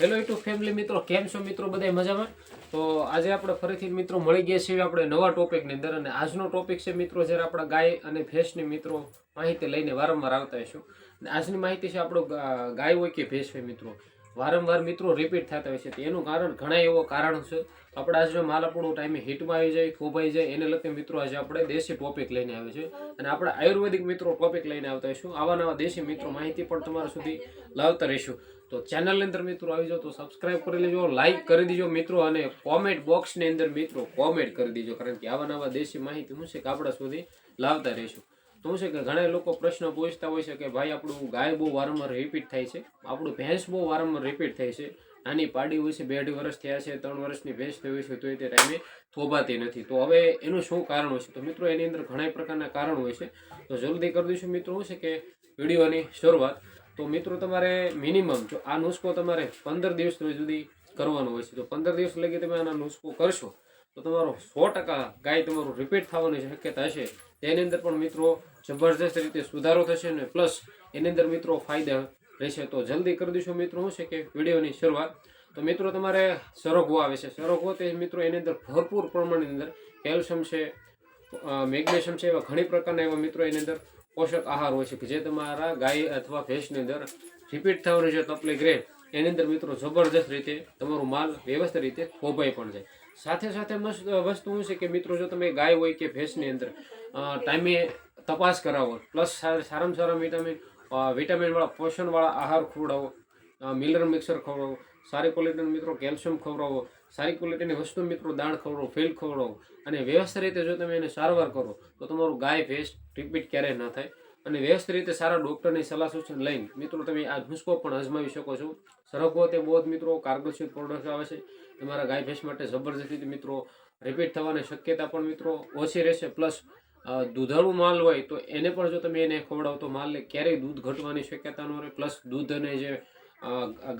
Hello YouTube family મિત્રો, કેમ છો મિત્રો? બધા મજામાં? તો આજે આપણે ફરીથી મિત્રો મળી ગયા છીએ આપણે નવા ટોપિકની અંદર અને આજનો ટોપિક છે મિત્રો, જ્યારે આપણા ગાય અને ભેંસની મિત્રો માહિતી લઈને વારંવાર આવતા હશું અને આજની માહિતી છે આપણો ગાય હોય કે ભેંસ હોય મિત્રો. વારંવાર મિત્રો રિપીટ થતા હોય છે. તો એનું કારણ ઘણા એવો કારણ છે. આપણે આજે માલ ટાઈમે હિટમાં આવી જાય ખોભાઈ જાય, એને લગતી મિત્રો આજે આપણે દેશી ટોપિક લઈને આવે છે. અને આપણે આયુર્વેદિક મિત્રો ટોપિક લઈને આવતા હોઈશું. આવા નવા દેશી મિત્રો માહિતી પણ તમારા સુધી લાવતા રહીશું. તો ચેનલની અંદર મિત્રો આવી જાઓ તો સબસ્ક્રાઈબ કરી લેજો લાઈક કરી દેજો મિત્રો, અને કોમેન્ટ બોક્સની અંદર મિત્રો કોમેન્ટ કરી દેજો. કારણ કે આવા નવા દેશી માહિતી શું છે કે આપણા સુધી લાવતા રહીશું. તો છે કે ઘણા લોકો પ્રશ્ન પૂછતા હોય છે કે ભાઈ, આપણું ગાય બહુ વારંવાર રિપીટ થાય છે. આપણું ભેંસ બહુ વારંવાર રિપીટ થાય છે. નાની પાડી હોય છે, બે અઢી વર્ષ થયા છે, ત્રણ વર્ષની ભેંસ થઈ હોય છે, તો એ તે ટાઈમે થોભાતી નથી. તો હવે એનું શું કારણ હોય છે? તો મિત્રો, એની અંદર ઘણા પ્રકારના કારણ હોય છે. તો જલ્દી કરી દઈશું મિત્રો, શું છે કે વિડીયોની શરૂઆત. તો મિત્રો, તમારે મિનિમમ જો આ નુસ્ખો તમારે પંદર દિવસ સુધી કરવાનો હોય છે. તો પંદર દિવસ લગી તમે આના નુસ્ખો કરશો, તો તમારો સો ટકા ગાય તમારું રિપીટ થવાની શક્યતા હશે તેની અંદર પણ મિત્રો જબરજસ્ત રીતે સુધારો થશે અને પ્લસ એની અંદર મિત્રો ફાયદા રહેશે. તો જલ્દી કરી દઈશું મિત્રો શું છે કે વિડીયોની શરૂઆત. તો મિત્રો તમારે સરગવો આવે છે. સરગવો તે મિત્રો એની અંદર ભરપૂર પ્રમાણની અંદર કેલ્શિયમ છે મેગ્નેશિયમ છે એવા ઘણી પ્રકારના એવા મિત્રો એની અંદર પોષક આહાર હોય છે કે જે તમારા ગાય અથવા ભેંસની અંદર રિપીટ થવાની છે તકલીફ રહે એની અંદર મિત્રો જબરજસ્ત રીતે તમારું માલ વ્યવસ્થિત રીતે ખોભાઈ પણ જાય. સાથે સાથે વસ્તુ શું છે કે મિત્રો, જો તમે ગાય હોય કે ભેંસની અંદર ટાઈમે તપાસ કરાવો. પ્લસ સારામાં સારા વિટામિન વિટામિનવાળા, પોષણવાળા આહાર ખવડાવો. મિલર મિક્સર ખવડાવો. સારી ક્વોલિટીના મિત્રો કેલ્શિયમ ખવડાવો. સારી ક્વોલિટીની વસ્તુ મિત્રો દાણ ખવડાવો, ફેલ ખવડાવો. અને વ્યવસ્થિત રીતે જો તમે એને સારવાર કરો, તો તમારું ગાય, ભેંસ રિપીટ ક્યારેય ન થાય. અને વ્યવસ્થિત રીતે સારા ડૉક્ટરની સલાહ સૂચન લઈને, મિત્રો, તમે આ નુસ્ખો પણ અજમાવી શકો છો. સરગવો તે બહુ જ, મિત્રો કારગરશીલ પ્રોડક્ટ આવે છે. તમારા ગાય ભેંસ માટે જબરજસ્ત મિત્રો રિપીટ થવાની શક્યતા પણ, મિત્રો, ઓછી રહેશે. પ્લસ દૂધાળું માલ હોય તો એને પણ જો તમે એને ખવડાવો તો માલને ક્યારેય દૂધ ઘટવાની શક્યતા ન રહે. પ્લસ દૂધ અને જે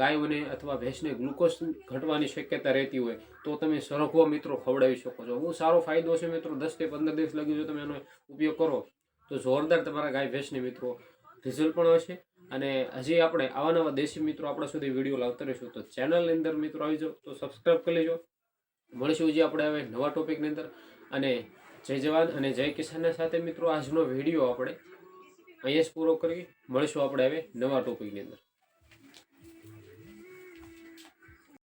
ગાયોને અથવા ભેંસને ગ્લુકોઝ ઘટવાની શક્યતા રહેતી હોય તો તમે સરખો મિત્રો, ખવડાવી શકો છો. બહુ સારો ફાયદો છે, મિત્રો. દસથી પંદર દિવસ લગી જો તમે એનો ઉપયોગ કરો. તો જોરદાર તમારા ગાય ભેંસની મિત્રો રિઝલ્ટ પણ હશે. અને હજી આપણે આવા નવા દેશી મિત્રો આપણા સુધી વીડિયો લાવતા રહીશું તો ચેનલની અંદર મિત્રો આવી જાઓ તો સબસ્ક્રાઈબ કરી લેજો. મળીશું હજી આપણે હવે નવા ટોપિકની અંદર. અને જય જવાન અને જય કિસાનના સાથે મિત્રો આજનો વીડિયો આપણે અહીંયા જ પૂરો કરી મળીશું આપણે હવે નવા ટોપિકની અંદર.